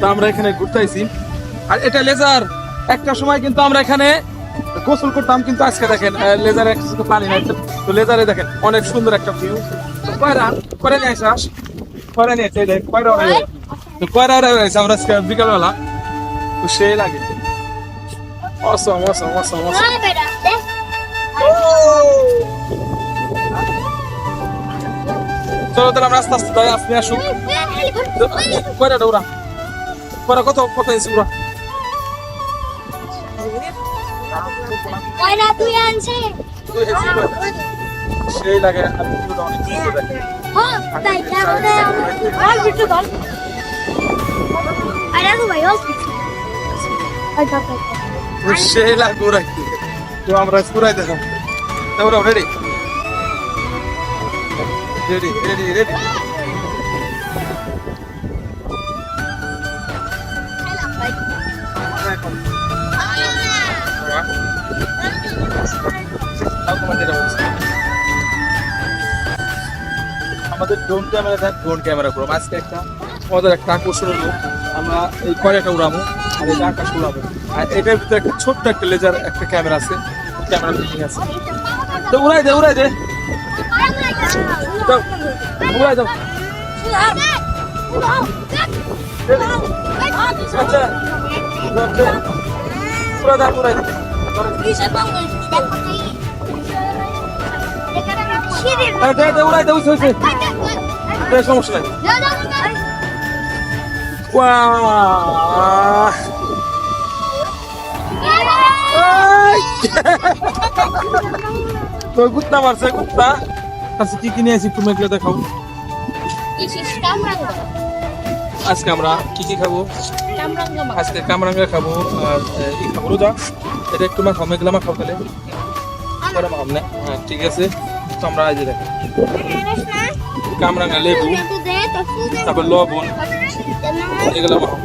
তো আমরা এখানে আর এটা লেজার একটা সময় কিন্তু আমরা এখানে গোসল করতাম, কিন্তু আজকে দেখেন লেজারে তো- লেজারে দেখেন, অনেক সুন্দর একটা ভিউ নিয়ে আমরা আজকে বিকালবেলা। তো সেই লাগে। অসম অসম অসম অসম চলো তাহলে আমরা আস্তে আস্তে যাই আপনি আসুন। কয়রাটা ওরা কয়রা কত? কত ইঞ্চি কয়রা? সেই লাগে হ্যাঁ ভাই সেই লাগে তো আমরা পুরাই দেখো তোমরা রেডি আমাদের drone camera then drone camera করব আজকে একটা আমাদের একটা আকর্ষণ হলো আমরা এই কয়টা উড়াবো আর আকাশ উড়াবো। আর এটার ভিতরে একটা ছোট্ট একটা লেজার একটা ক্যামেরা আছে। ক্যামেরা ফিটিং আছে। তো উড়াই দে উড়াই দে। দাও উড়াই দাও আচ্ছা উড়াই দাও উড়াই দাও উড়াই দে উঠছে উঠছে দে, সমস্যা নাই। ওয়াও। তো কুত্তা মারছে, কুত্তা। আচ্ছা কি কিনে আছি তুমি এগুলো দেখাও। আজকে আমরা কি কি খাব? আজকে কামরাঙ্গা খাব আর আহ, ই খাব রোজা। এটা একটু মাখাও মেঘলা মাখাও তাহলে। পরে হ্যাঁ ঠিক আছে। তো আমরা আজ দেখো। কামরাঙ্গা লেবু তারপর লবণ এগুলো মাখাও।